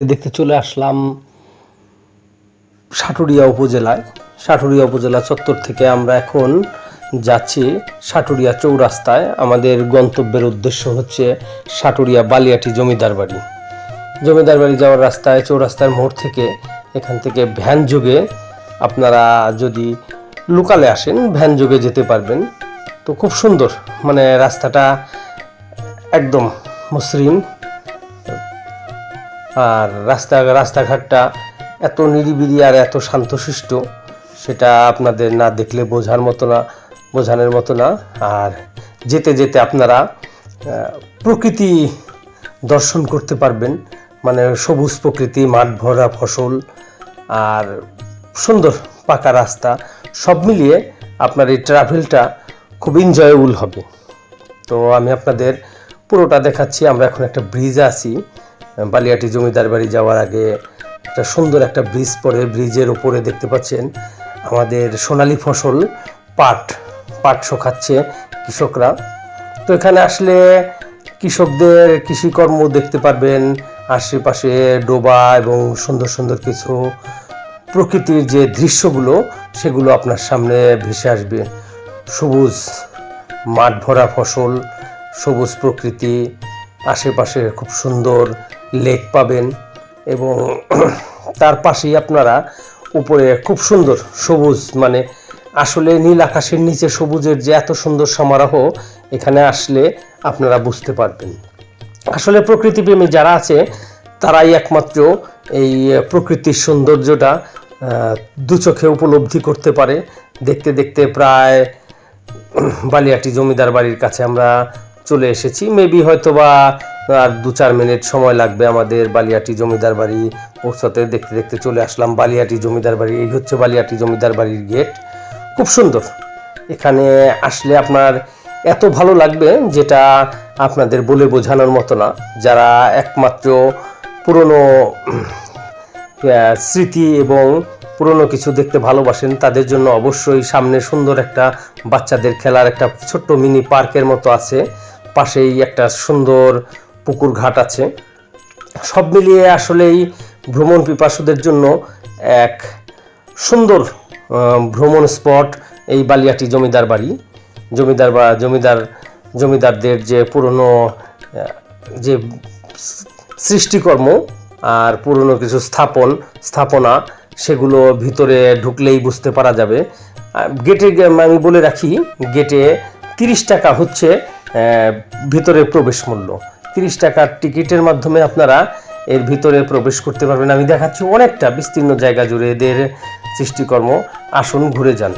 দেখতে চলে আসলাম সাটুরিয়া উপজেলায়। সাটুরিয়া উপজেলা চত্বর থেকে আমরা এখন যাচ্ছি সাটুরিয়া চৌরাস্তায়। আমাদের গন্তব্যের উদ্দেশ্য হচ্ছে সাটুরিয়া বালিয়াটি জমিদার বাড়ি। জমিদার বাড়ি যাওয়ার রাস্তায়, চৌরাস্তার মোড় থেকে এখান থেকে ভ্যান যোগে আপনারা যদি লোকালে আসেন, ভ্যান যোগে যেতে পারবেন। তো খুব সুন্দর মানে রাস্তাটা একদম মসৃণ। আর রাস্তা, রাস্তাঘাটটা এত নিরিবিলি আর এত শান্তশিষ্ট, সেটা আপনাদের না দেখলে বোঝার মতো না, বোঝানোর মতো না। আর যেতে যেতে আপনারা প্রকৃতি দর্শন করতে পারবেন মানে সবুজ প্রকৃতি, মাঠ ভরা ফসল, আর সুন্দর পাকা রাস্তা, সব মিলিয়ে আপনার এই ট্রাভেলটা খুব এনজয়েবল হবে। তো আমি আপনাদের পুরোটা দেখাচ্ছি, আমরা এখন একটা ব্রিজে আছি। বালিয়াটি জমিদার বাড়ি যাওয়ার আগে একটা সুন্দর একটা ব্রিজ পরে ব্রিজের ওপরে দেখতে পাচ্ছেন আমাদের সোনালী ফসল পাট পাট শোকাচ্ছে কৃষকরা। তো এখানে আসলে কৃষকদের কৃষিকর্ম দেখতে পারবেন, আশেপাশে ডোবা এবং সুন্দর সুন্দর কিছু প্রকৃতির যে দৃশ্যগুলো, সেগুলো আপনার সামনে ভেসে আসবে। সবুজ মাঠ ভরা ফসল, সবুজ প্রকৃতি, আশেপাশে খুব সুন্দর লেক পাবেন এবং তার পাশেই আপনারা উপরে খুব সুন্দর সবুজ মানে আসলে নীল আকাশের নিচে সবুজের যে এত সুন্দর সমারোহ, এখানে আসলে আপনারা বুঝতে পারবেন। আসলে প্রকৃতিপ্রেমী যারা আছে, তারাই একমাত্র এই প্রকৃতির সৌন্দর্যটা দু চোখে উপলব্ধি করতে পারে। দেখতে দেখতে প্রায় বালিয়াটি জমিদার বাড়ির কাছে আমরা চলে এসেছি। মেবি হয়তো বা আর দু চার মিনিট সময় লাগবে আমাদের বালিয়াটি জমিদার বাড়ি পৌঁছাতে। দেখতে দেখতে চলে আসলাম বালিয়াটি জমিদার বাড়ি। এই হচ্ছে বালিয়াটি জমিদার বাড়ির গেট। খুব সুন্দর। এখানে আসলে আপনার এত ভালো লাগবে যেটা আপনাদের বলে বোঝানোর মতো না। যারা একমাত্র পুরনো স্মৃতি এবং পুরনো কিছু দেখতে ভালোবাসেন, তাদের জন্য অবশ্যই সামনে সুন্দর একটা বাচ্চাদের খেলার একটা ছোট্ট মিনি পার্কের মতো আছে। পাশেই একটা সুন্দর পুকুর ঘাট আছে। সব মিলিয়ে আসলেই ভ্রমণ পিপাসুদের জন্য এক সুন্দর ভ্রমণ স্পট এই বালিয়াটি জমিদার বাড়ি। জমিদার বা, জমিদার, জমিদারদের যে পুরনো যে সৃষ্টিকর্ম আর পুরনো কিছু স্থাপন, স্থাপনা, সেগুলো ভিতরে ঢুকলেই বুঝতে পারা যাবে। গেটে আমি বলে রাখি, গেটে তিরিশ টাকা হচ্ছে ভিতরে প্রবেশ মূল্য। তিরিশ টাকার টিকিটের মাধ্যমে আপনারা এর ভিতরে প্রবেশ করতে পারবেন। আমি দেখাচ্ছি অনেকটা বিস্তীর্ণ জায়গা জুড়ে এদের সৃষ্টিকর্ম। আসুন, ঘুরে যান।